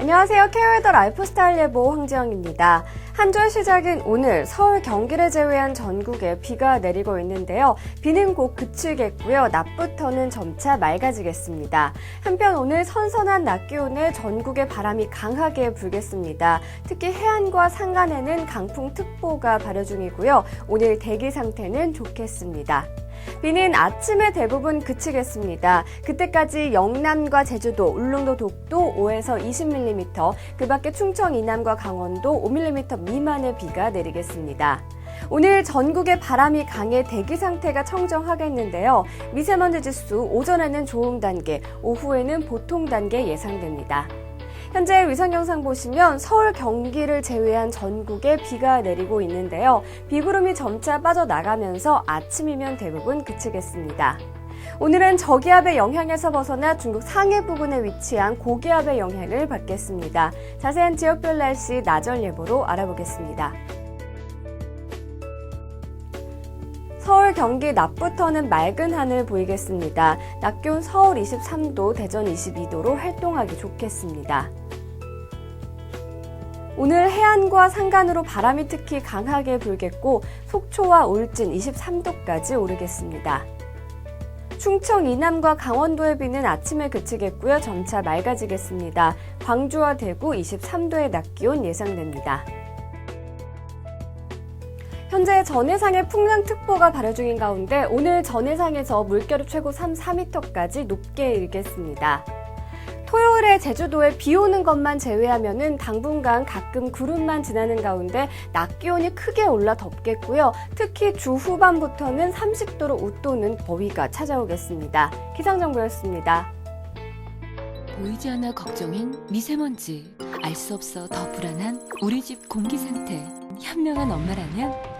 안녕하세요. 케어웨더 라이프 스타일 예보 황지영입니다. 한 주의 시작은 오늘 서울 경기를 제외한 전국에 비가 내리고 있는데요. 비는 곧 그치겠고요. 낮부터는 점차 맑아지겠습니다. 한편 오늘 선선한 낮 기온에 전국에 바람이 강하게 불겠습니다. 특히 해안과 산간에는 강풍특보가 발효 중이고요. 오늘 대기 상태는 좋겠습니다. 비는 아침에 대부분 그치겠습니다. 그때까지 영남과 제주도, 울릉도, 독도 5에서 20mm, 그 밖에 충청 이남과 강원도 5mm 미만의 비가 내리겠습니다. 오늘 전국에 바람이 강해 대기 상태가 청정하겠는데요. 미세먼지 지수 오전에는 좋음 단계, 오후에는 보통 단계 예상됩니다. 현재 위성 영상 보시면 서울 경기를 제외한 전국에 비가 내리고 있는데요. 비구름이 점차 빠져나가면서 아침이면 대부분 그치겠습니다. 오늘은 저기압의 영향에서 벗어나 중국 상해 부근에 위치한 고기압의 영향을 받겠습니다. 자세한 지역별 날씨 나절 예보로 알아보겠습니다. 서울, 경기 낮부터는 맑은 하늘 보이겠습니다. 낮 기온 서울 23도, 대전 22도로 활동하기 좋겠습니다. 오늘 해안과 산간으로 바람이 특히 강하게 불겠고 속초와 울진 23도까지 오르겠습니다. 충청 이남과 강원도의 비는 아침에 그치겠고요. 점차 맑아지겠습니다. 광주와 대구 23도의 낮 기온 예상됩니다. 현재 전해상에 풍랑특보가 발효 중인 가운데 오늘 전해상에서 물결이 최고 3, 4m까지 높게 일겠습니다. 토요일에 제주도에 비 오는 것만 제외하면은 당분간 가끔 구름만 지나는 가운데 낮 기온이 크게 올라 덥겠고요. 특히 주 후반부터는 30도로 웃도는 더위가 찾아오겠습니다. 기상정보였습니다. 보이지 않아 걱정인 미세먼지. 알 수 없어 더 불안한 우리 집 공기 상태. 현명한 엄마라면